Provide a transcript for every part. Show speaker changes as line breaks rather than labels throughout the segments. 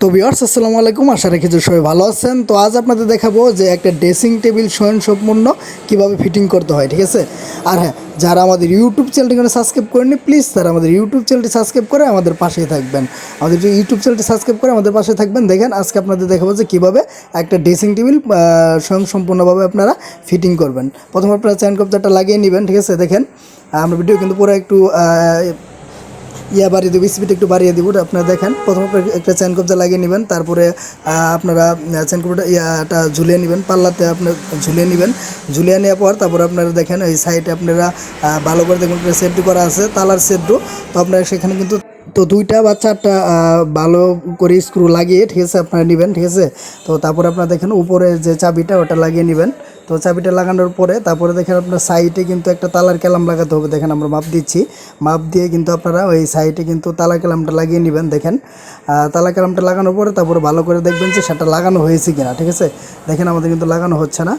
তো বিয়ার্স আসসালামু আলাইকুম। আশা রাখি যে সবাই ভালো আছেন। তো আজ আপনাদের দেখাবো যে একটা ড্রেসিং টেবিল স্বয়ং সম্পূর্ণ কীভাবে ফিটিং করতে হয়, ঠিক আছে? আর হ্যাঁ যারা আমাদের ইউটিউব চ্যানেলটি সাবস্ক্রাইব করেনি প্লিজ তারা আমাদের ইউটিউব চ্যানেলটি সাবস্ক্রাইব করে আমাদের পাশেই থাকবেন। আমাদের যে ইউটিউব চ্যানেলটি সাবস্ক্রাইব করে আমাদের পাশে থাকবেন। দেখেন, আজকে আপনাদের দেখাবো যে কীভাবে একটা ড্রেসিং টেবিল স্বয়ং সম্পূর্ণভাবে আপনারা ফিটিং করবেন। প্রথমে আপনারা চ্যান কপচারটা লাগিয়ে নেবেন, ঠিক আছে? দেখেন, আমরা ভিডিও কিন্তু পুরো একটু ইয়া বাড়িয়ে দেবো স্পিড একটু বাড়িয়ে দিব আপনারা দেখেন। প্রথমে একটা চেন কবজা লাগিয়ে নেবেন, তারপরে আপনারা চেন কবজাটা ইয়াটা ঝুলিয়ে নেবেন, পাল্লাতে আপনার ঝুলিয়ে নেবেন। ঝুলিয়ে নেওয়ার পর তারপরে আপনারা দেখেন, এই সাইডে আপনারা ভালো করে দেখুন সেটটি করা আছে, তালার সেটটু তো আপনারা সেখানে কিন্তু, তো দুইটা বা চারটা ভালো করে স্ক্রু লাগিয়ে, ঠিক আছে, আপনারা নেবেন, ঠিক আছে? তো তারপরে আপনারা দেখেন, উপরে যে চাবিটা, ওটা লাগিয়ে নেবেন। তো চাবিটা লাগানোর পরে তারপরে দেখেন আপনার সাইডে কিন্তু একটা তালার ক্যালাম লাগাতে হবে। দেখেন আমরা মাপ দিচ্ছি। মাপ দিয়ে কিন্তু আপনারা ওই সাইডে কিন্তু তালা ক্যালামটা লাগিয়ে নেবেন। দেখেন তালা ক্যালামটা লাগানোর পরে তারপরে ভালো করে দেখবেন যে সেটা লাগানো হয়েছে কিনা, ঠিক আছে? দেখেন আমাদের কিন্তু লাগানো হচ্ছে না।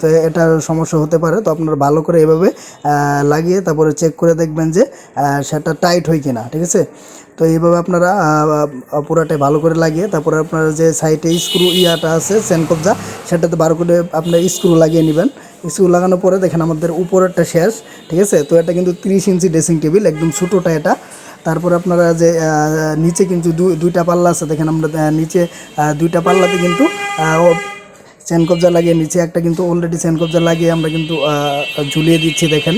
তো এটা সমস্যা হতে পারে। তো আপনারা ভালো করে এভাবে লাগিয়ে তারপরে চেক করে দেখবেন যে সেটা টাইট হয় কিনা, ঠিক আছে? তো এইভাবে আপনারা পুরাটাই ভালো করে লাগিয়ে, তারপরে আপনার যে সাইডে স্ক্রু ইয়াটা আছে সেন কবজা, সেটাতে ভালো করে আপনার স্ক্রু লাগিয়ে নেবেন। স্ক্রু লাগানোর পরে দেখেন আমাদের উপরেরটা শেষ, ঠিক আছে? তো এটা কিন্তু তিরিশ ইঞ্চি ড্রেসিং টেবিল একদম ছোটোটা এটা। তারপরে আপনারা যে নিচে কিন্তু দুই- দুইটা পাল্লা আছে, দেখেন আমরা নিচে দুইটা পাল্লাতে কিন্তু চেন কবজা লাগিয়ে, নিচে একটা কিন্তু অলরেডি চেন কবজা লাগিয়ে আমরা কিন্তু ঝুলিয়ে দিচ্ছি, দেখেন।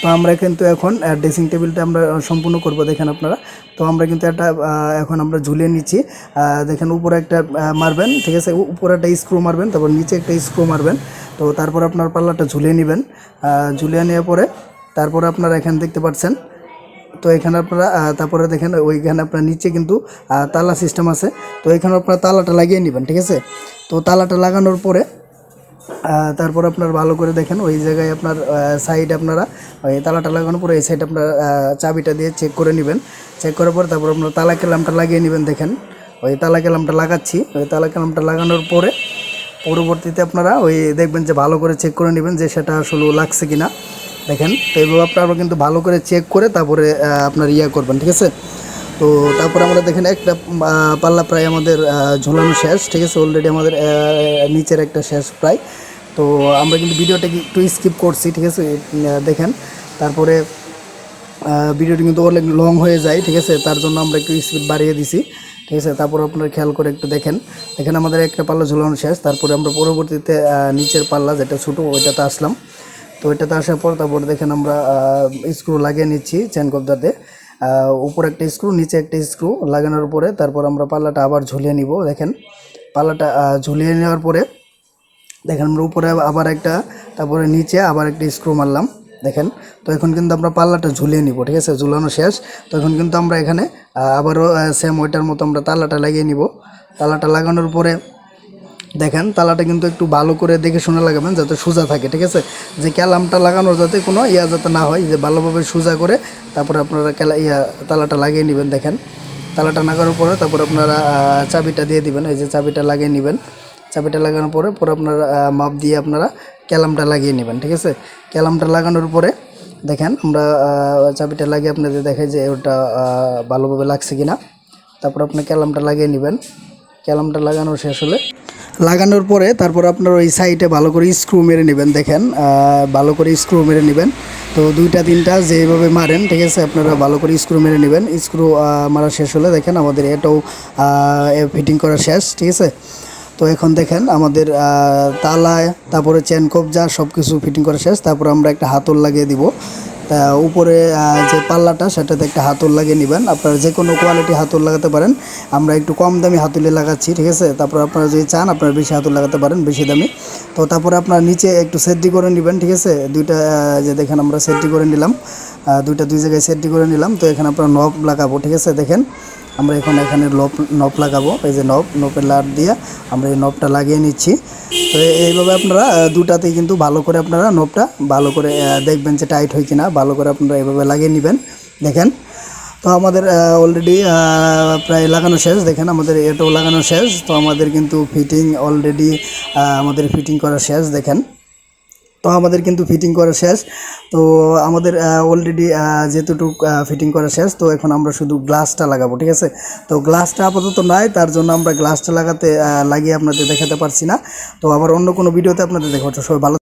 তো আমরা কিন্তু এখন ড্রেসিং টেবিলটা আমরা সম্পূর্ণ করব, দেখেন আপনারা। তো আমরা কিন্তু একটা এখন আমরা ঝুলিয়ে নিচ্ছি। দেখেন উপরে একটা মারবেন, ঠিক আছে? উপরে একটা স্ক্রু মারবেন, তারপর নিচে একটা স্ক্রু মারবেন। তো তারপর আপনার পাল্লাটা ঝুলিয়ে নেবেন। ঝুলিয়ে নেওয়ার পরে তারপরে আপনারা এখানে দেখতে পাচ্ছেন, তো এখানে আপনারা তারপরে দেখেন ওইখানে আপনার নিচে কিন্তু তালা সিস্টেম আছে। তো এখানে আপনারা তালাটা লাগিয়ে নেবেন, ঠিক আছে? তো তালাটা লাগানোর পরে তারপর আপনার ভালো করে দেখেন, ওই জায়গায় আপনার সাইড আপনারা, ওই তালাটা লাগানোর পরে এই সাইড আপনার চাবিটা দিয়ে চেক করে নেবেন। চেক করার পর তারপর আপনার তালা কেলামটা লাগিয়ে নেবেন, দেখেন। ওই তালা কেলামটা লাগাচ্ছি। ওই তালা কেলামটা লাগানোর পরে পরবর্তীতে আপনারা ওই দেখবেন যে ভালো করে চেক করে নেবেন যে সেটা আসলে লাগছে কিনা। দেখেন, তো এইভাবে আপনারা কিন্তু ভালো করে চেক করে তারপরে আপনার ইয়া করবেন, ঠিক আছে? তো তারপরে আমরা দেখেন একটা পাল্লা প্রায় আমাদের ঝোলানো শেষ ঠিক আছে? অলরেডি আমাদের নিচের একটা শেষ প্রায়। তো আমরা কিন্তু ভিডিওটা একটু স্কিপ করছি ঠিক আছে? দেখেন তারপরে ভিডিওটি কিন্তু অনেক লং হয়ে যায় ঠিক আছে? তার জন্য আমরা একটু স্পিড বাড়িয়ে দিছি ঠিক আছে? তারপর আপনারা খেয়াল করে একটু দেখেন। দেখেন আমাদের একটা পাল্লা ঝুলানো শেষ তারপরে আমরা পরবর্তীতে নিচের পাল্লা যেটা ছোটো ওইটাতে আসলাম। তো ওইটাতে আসার পর তারপর দেখেন আমরা স্ক্রু লাগিয়ে নিচ্ছি চেন কবজাতে আহ, উপরে একটা স্ক্রু নিচে একটা স্ক্রু লাগানোর পরে তারপর আমরা পাল্লাটা আবার ঝুলিয়ে নিব, দেখেন। পাল্লাটা ঝুলিয়ে নেওয়ার পরে দেখেন আমরা উপরে আবার একটা, তারপরে নিচে আবার একটা স্ক্রু মারলাম, দেখেন। তো এখন কিন্তু আমরা পাল্লাটা ঝুলিয়ে নিব, ঠিক আছে? ঝুলানো শেষ। তো এখন কিন্তু আমরা এখানে আবারও সেম ওইটার মতো আমরা তালাটা লাগিয়ে নিব। তালাটা লাগানোর পরে দেখেন, তালাটা কিন্তু একটু ভালো করে দেখে শুনে লাগাবেন যাতে সোজা থাকে, ঠিক আছে? যে ক্যালামটা লাগানোর যাতে কোনো ইয়া যাতে না হয়, যে ভালোভাবে সোজা করে তারপরে আপনারা ক্যালা, ইয়া, তালাটা লাগিয়ে নেবেন, দেখেন। তালাটা লাগানোর পরে তারপর আপনারা চাবিটা দিয়ে দিবেন, এই যে চাবিটা লাগিয়ে নেবেন। চাবিটা লাগানোর পরে পরে আপনারা মাপ দিয়ে আপনারা ক্যালামটা লাগিয়ে নেবেন, ঠিক আছে? ক্যালামটা লাগানোর পরে, দেখেন, আমরা চাবিটা লাগিয়ে আপনাদের দেখাই যে ওটা ভালোভাবে লাগছে কিনা। তারপর আপনি ক্যালামটা লাগিয়ে নেবেন। ক্যালামটা লাগানো শেষ হলে লাগানোর পরে তারপর আপনার ওই সাইডে ভালো করে স্ক্রু মেরে নেবেন, দেখেন ভালো করে স্ক্রু মেরে নেবেন। তো দুইটা, তিনটা যেভাবে মারেন, ঠিক আছে, আপনারা ভালো করে স্ক্রু মেরে নেবেন। স্ক্রু মারা শেষ হলে দেখেন আমাদের এটাও ফিটিং করা শেষ, ঠিক আছে? তো এখন দেখেন আমাদের তালায়, তারপরে চেন কবজা সব কিছু ফিটিং করা শেষ। তারপর আমরা একটা হাতল লাগিয়ে দিব। উপরে যে পাল্লাটা, সেটাতে একটা হাতল লাগিয়ে নেবেন। আপনারা যে কোনো কোয়ালিটি হাতল লাগাতে পারেন। আমরা একটু কম দামি হাতুলে লাগাচ্ছি, ঠিক আছে? তারপর আপনারা যদি চান, আপনারা বেশি হাতুল লাগাতে পারেন, বেশি দামি। তো তারপরে আপনার নিচে একটু সেটটি করে নেবেন, ঠিক আছে? দুইটা যে দেখেন আমরা সেটটি করে নিলাম। দুইটা দুই জায়গায় সেটটি করে নিলাম। তো এখানে আপনার নব লাগাবো, ঠিক আছে? দেখেন। আমরা এখন এখানে নব নব লাগাবো। এই যে নব, নবের লাট দিয়ে আমরা এই নবটা লাগিয়ে নিচ্ছি। তো এইভাবে আপনারা দুটাতেই কিন্তু ভালো করে আপনারা নবটা ভালো করে দেখবেন যে টাইট হয় কিনা। ভালো করে আপনারা এইভাবে লাগিয়ে নেবেন। দেখেন, তো আমাদের অলরেডি প্রায় লাগানো শেষ। দেখেন, আমাদের এটাও লাগানো শেষ। তো আমাদের কিন্তু ফিটিং অলরেডি আমাদের ফিটিং করা শেষ। দেখেন। তো আমাদের কিন্তু ফিটিং করা শেষ। তো আমাদের অলরেডি যেতটুক ফিটিং করা শেষ, তো এখন আমরা শুধু গ্লাসটা লাগাবো, ঠিক আছে? তো গ্লাসটা আপাতত নাই, তার জন্য আমরা গ্লাসটা লাগাতে লাগিয়ে আপনাদের দেখাতে পারছি না। তো আবার অন্য কোনো ভিডিওতে আপনাদের দেখাবো। সবাই ভালো